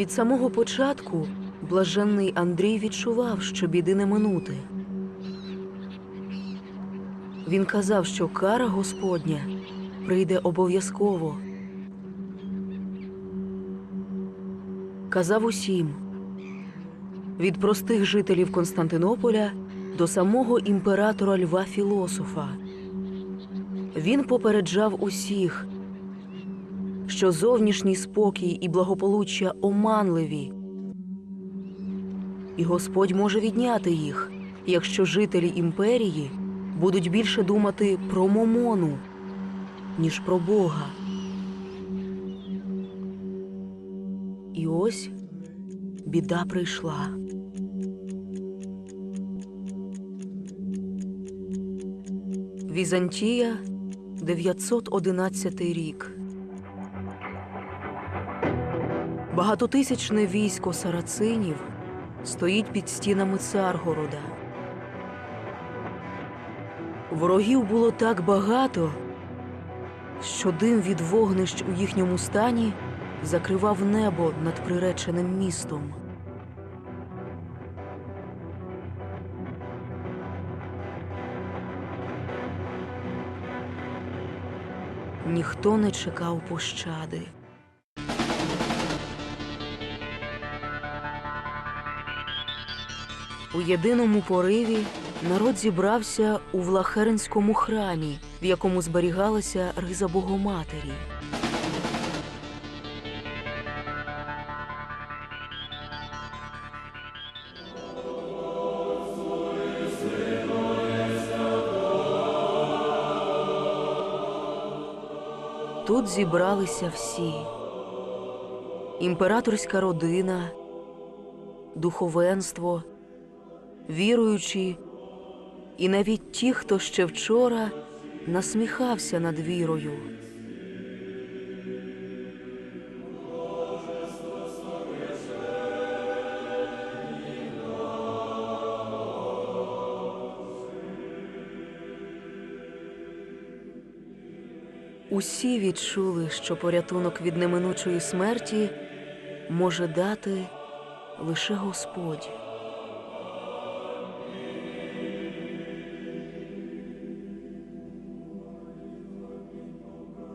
Від самого початку блаженний Андрій відчував, що біди не минути. Він казав, що кара Господня прийде обов'язково. Казав усім від простих жителів Константинополя до самого імператора Льва Філософа. Він попереджав усіх, що зовнішній спокій і благополуччя оманливі, і Господь може відняти їх, якщо жителі імперії будуть більше думати про Момону, ніж про Бога. І ось біда прийшла. Візантія, 911 рік. Багатотисячне військо сарацинів стоїть під стінами Царгорода. Ворогів було так багато, що дим від вогнищ у їхньому стані закривав небо над приреченим містом. Ніхто не чекав пощади. У єдиному пориві народ зібрався у Влахернському храмі, в якому зберігалася риза Богоматері. Тут зібралися всі: імператорська родина, духовенство, віруючі, і навіть ті, хто ще вчора насміхався над вірою. Усі відчули, що порятунок від неминучої смерті може дати лише Господь.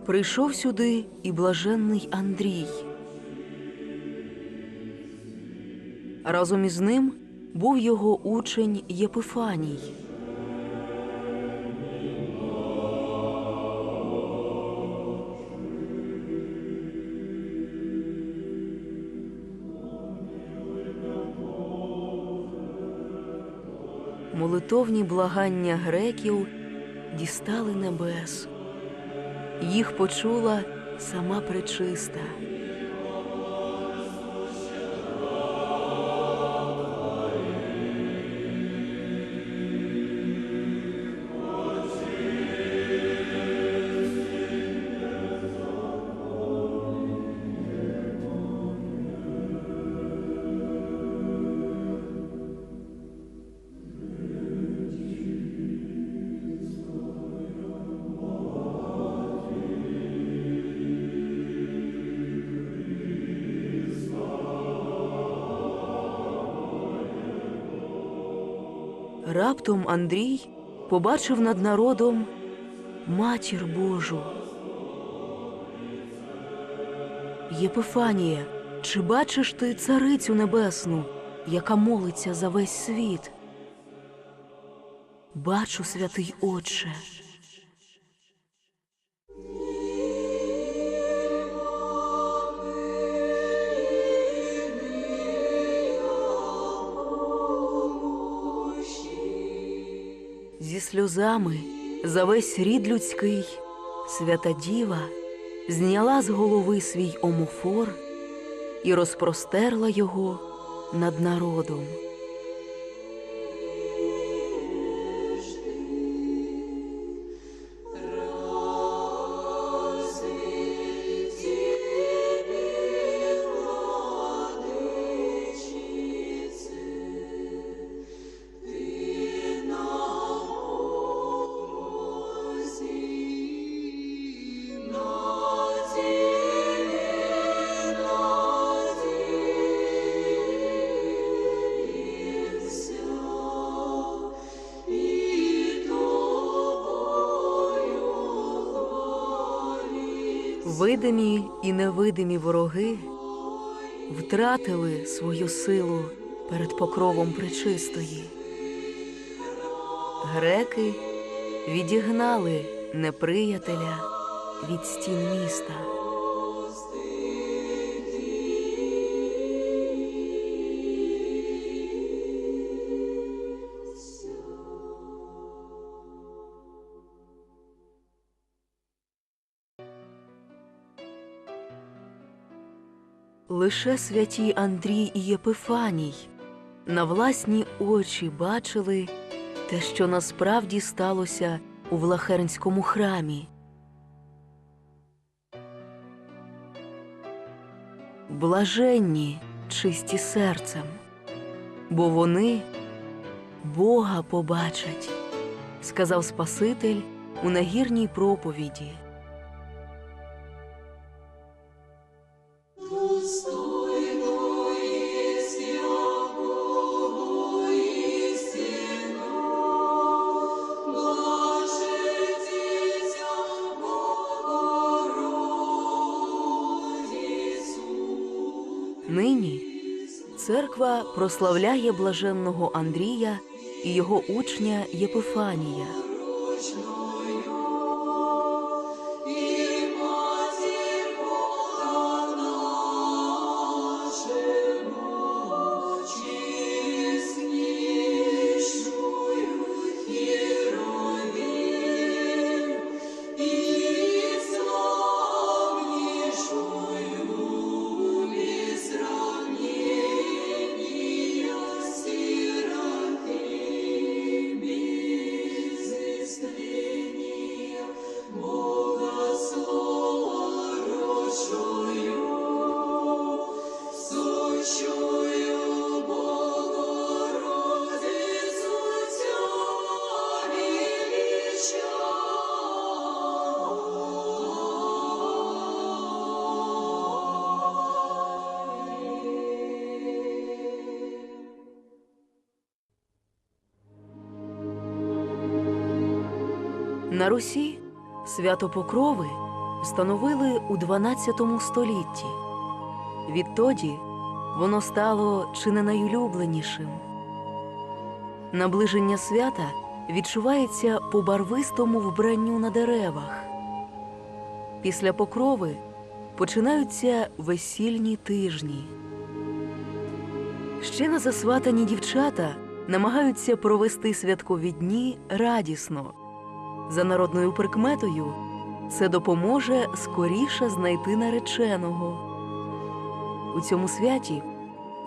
Прийшов сюди і блаженний Андрій. Разом із ним був його учень Єпифаній. Молитовні благання греків дістали небес. Їх почула сама пречиста. Раптом Андрій побачив над народом матір Божу. Єпифанія, чи бачиш ти царицю небесну, яка молиться за весь світ? Бачу, святий Отче. Зі сльозами за весь рід людський свята діва зняла з голови свій омофор і розпростерла його над народом. Видимі і невидимі вороги втратили свою силу перед покровом пречистої. Греки відігнали неприятеля від стін міста. Лише святі Андрій і Єпифаній на власні очі бачили те, що насправді сталося у Влахернському храмі. Блаженні, чисті серцем, бо вони Бога побачать, сказав Спаситель у нагірній проповіді. Нині церква прославляє блаженного Андрія і його учня Єпифанія. На Русі свято Покрови встановили у 12 столітті. Відтоді воно стало чи не найулюбленішим. Наближення свята відчувається по барвистому вбранню на деревах. Після покрови починаються весільні тижні. Ще не засватані дівчата намагаються провести святкові дні радісно. За народною прикметою, це допоможе скоріше знайти нареченого. У цьому святі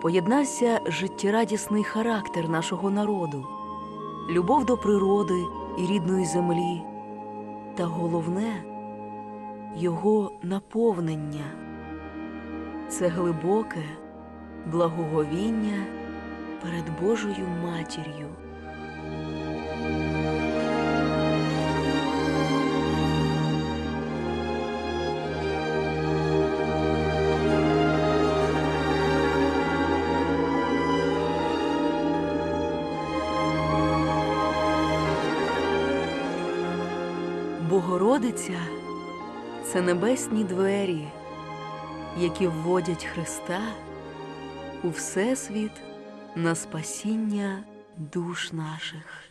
поєднався життєрадісний характер нашого народу, любов до природи і рідної землі, та головне його наповнення це глибоке благоговіння перед Божою матір'ю. Богородиця це небесні двері, які вводять Христа у Всесвіт на спасіння душ наших.